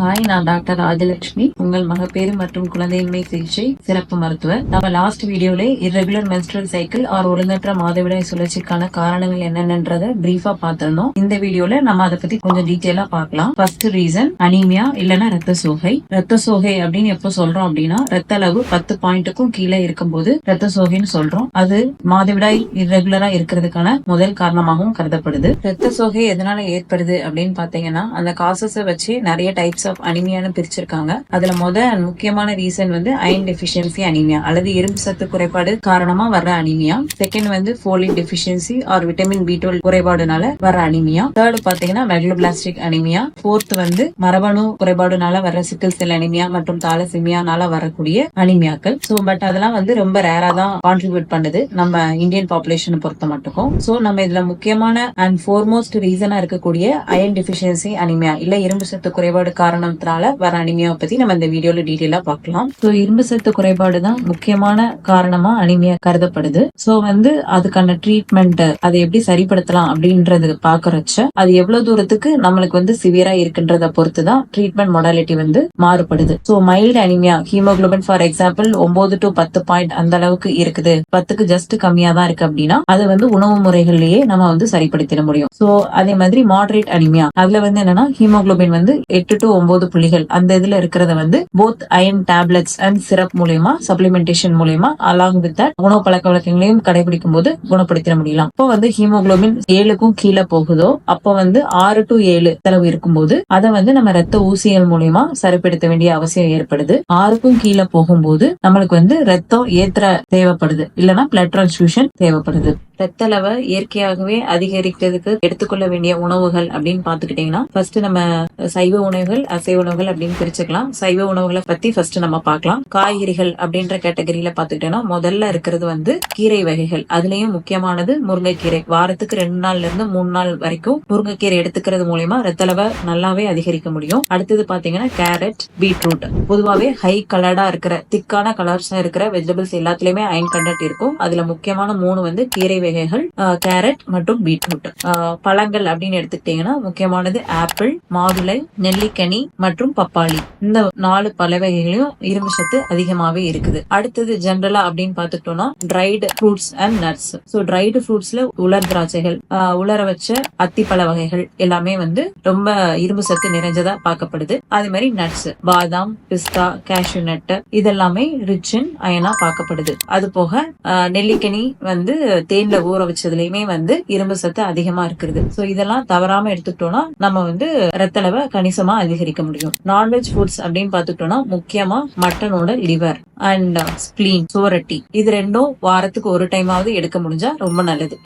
Hi நான் doctor Rajalakshmi. உங்கள் மகப்பேறு மற்றும் குழந்தையின்மை சிகிச்சை சிறப்பு மருத்துவர். நம்ம லாஸ்ட் வீடியோல இரெகுலர் மென்ஸ்ட்ரல் சைக்கிள் ஆர் ஒழுங்கற்ற மாதவிடாய் சுழற்சிக்கான காரணங்கள் என்னென்னன்றத பிரீஃபா பார்த்திருந்தோம். இந்த வீடியோல நம்ம அதை பத்தி கொஞ்சம் டீட்டெயிலா பார்க்கலாம். ஃபர்ஸ்ட் ரீசன் அனீமியா இல்லைன்னா ரத்த சோகை. ரத்த சோகை அப்படின்னு எப்போ சொல்றோம் அப்படின்னா ரத்த அளவு பத்து பாயிண்ட்டுக்கும் கீழே இருக்கும்போது ரத்த சோகைன்னு சொல்றோம். அது மாதவிடாய் இரெகுலரா இருக்கிறதுக்கான முதல் காரணமாகவும் கருதப்படுது. ரத்த சோகை எதனால ஏற்படுது அப்படின்னு பாத்தீங்கன்னா அந்த காசஸை வச்சு நிறைய டைப்ஸ் ஆஃப் அனிமியான்னு பிரிச்சிருக்காங்க. அதுல முத முக்கியமான ரீசன் வந்து அயன் டெபிஷியன்சி அனிமியா அல்லது இரும்பு சத்து குறைபாடு காரணமா வர்ற அனிமியா செகண்ட் வந்து folic deficiency or vitamin B twelve குறைபாடுனால வர அனிமியா தேர்ட் பாத்தீங்கன்னா மெகலோபிளாஸ்டிக் அனிமியா ஃபோர்த் வந்து மரபணு குறைபாடுனால வர சிக்கல் செல் அனிமியா மற்றும் தாலசிமியானால வரக்கூடிய அனிமியாக்கள் ஸோ பட் அதெல்லாம் வந்து ரொம்ப ரேரா தான் கான்ட்ரிபியூட் பண்ணுது நம்ம இந்தியன் பாப்புலேஷனை பொறுத்த மட்டுக்கும். சோ நம்ம இதுல முக்கியமான அண்ட் ஃபோர்மோஸ்ட் ரீசனா இருக்கக்கூடிய அயன் டெபிஷியன்சி அனிமியா இல்ல இரும்பு சத்து குறைபாடு காரணம் காரணத்தினால வர அனிமியாவை பத்தி நம்ம இந்த வீடியோல டீடைலா பார்க்கலாம். சோ இரும்பு சத்து குறைபாடு தான் முக்கியமான காரணமா அனிமியா கருதப்படுது. சோ வந்து அதுக்கான ட்ரீட்மெண்ட் அதை எப்படி சரிப்படுத்தலாம் அப்படின்றது பாக்குறச்ச அது எவ்வளவு தூரத்துக்கு நம்மளுக்கு வந்து சிவியரா இருக்குன்றத பொறுத்து தான் ட்ரீட்மெண்ட் மொடாலிட்டி வந்து மாறுபடுது. So mild anaemia haemoglobin for example ஒன்பது டு பத்து பாயிண்ட் அந்த அளவுக்கு இருக்குது. பத்துக்கு ஜஸ்ட் கம்மியா தான் இருக்கு அப்படின்னா அது வந்து உணவு முறைகள்லயே நம்ம வந்து சரிப்படுத்திட முடியும். சோ அதே மாதிரி மாடரேட் அனிமியா அதுல வந்து என்னன்னா ஹீமோகுளோபின் வந்து எட்டு டு ஒன்பது புள்ளிகள். அந்த இதுல இருக்கிறத வந்து both iron tablets and syrup மூலியமா சப்ளிமெண்டேஷன் மூலியமா அலாங் வித் உணவு பழக்க வழக்கங்களையும் கடைபிடிக்கும் போது குணப்படுத்த முடியலாம். அப்போ வந்து ஹீமோகுளோபின் ஏழுக்கும் கீழே போகுதோ அப்போ வந்து ஆறு டு ஏழு செலவு இருக்கும்போது அதை வந்து நம்ம ரத்த ஊசிகள் மூலியமா சரிப்படுத்த வேண்டிய அவசியம் ஏற்படுது. ஆறுக்கும் கீழே போகும்போது நம்மளுக்கு வந்து ரத்தம் ஏத்திர தேவைப்படுது. இல்லைன்னா பிளட் டிரான்ஸ்ஃபியூஷன் தேவைப்படுது. ரத்த அளவை இயற்கையாகவே அதிகரிக்கிறதுக்கு எடுத்துக்கொள்ள வேண்டிய உணவுகள் அப்படின்னு பாத்துக்கிட்டீங்கன்னா ஃபர்ஸ்ட் நம்ம சைவ உணவுகள் அசைவ உணவுகள் அப்படின்னு பிரிச்சுக்கலாம். சைவ உணவுகளை பத்தி ஃபர்ஸ்ட் நம்ம பார்க்கலாம். காய்கறிகள் அப்படின்ற கேட்டகரியில பாத்துக்கிட்டோம்னா முதல்ல இருக்கிறது வந்து கீரை வகைகள். அதுலயும் முக்கியமானது முருங்கைக்கீரை. வாரத்துக்கு ரெண்டு நாள்ல இருந்து மூணு நாள் வரைக்கும் முருங்கைக்கீரை எடுத்துக்கிறது மூலியமா ரத்த அளவை நல்லாவே அதிகரிக்க முடியும். அடுத்தது பாத்தீங்கன்னா கேரட் பீட்ரூட். பொதுவாகவே ஹை கலர்டா இருக்கிற திக்கான கலர்ஸ் இருக்கிற வெஜிடபிள்ஸ் எல்லாத்துலயுமே அயன் கண்டென்ட் இருக்கும். அதுல முக்கியமான மூணு வந்து கீரை வகைகள் கேரட் மற்றும் பீட்ரூட். பழங்கள் அப்படின்னு எடுத்துக்கிட்டீங்கன்னா முக்கியமானது ஆப்பிள் மாதுளை நெல்லிக்கனி மற்றும் பப்பாளி. இந்த நாலு பல வகைகளையும் இரும்பு சத்து அதிகமாவே இருக்குது. அடுத்தது ஜென்ரலா அப்படின்னு பாத்துக்கிட்டோம்னா dried fruits and nuts so dried ஃப்ரூட்ஸ்ல உலர் திராட்சைகள் உலர வச்ச அத்திப்பழ வகைகள் எல்லாமே வந்து ரொம்ப இரும்பு சத்து நிறைஞ்சதா பார்க்கப்படுது. அதே மாதிரி நட்ஸ் பாதாம் பிஸ்தா கேஷ்யூ நட் இதெல்லாமே ரிச் இன் அயனா பார்க்கப்படுது. அது போக நெல்லிக்கனி வந்து தேன்ல ஊற வச்சதுலயுமே வந்து இரும்பு சத்து அதிகமா இருக்குது. சோ இதெல்லாம் தவறாம எடுத்துக்கிட்டோம்னா நம்ம வந்து ரத்த அளவை கணிசமா அதிகரிக்க முடியும். நான்வெஜ் ஃபுட்ஸ் அப்படின்னு பாத்துக்கிட்டோம்னா முக்கியமா மட்டனோட லிவர் அண்ட் ஸ்பிளீன் சுவரட்டி. இது ரெண்டும் வாரத்துக்கு ஒரு டைமாவது எடுக்க முடிஞ்சா ரொம்ப நல்லது.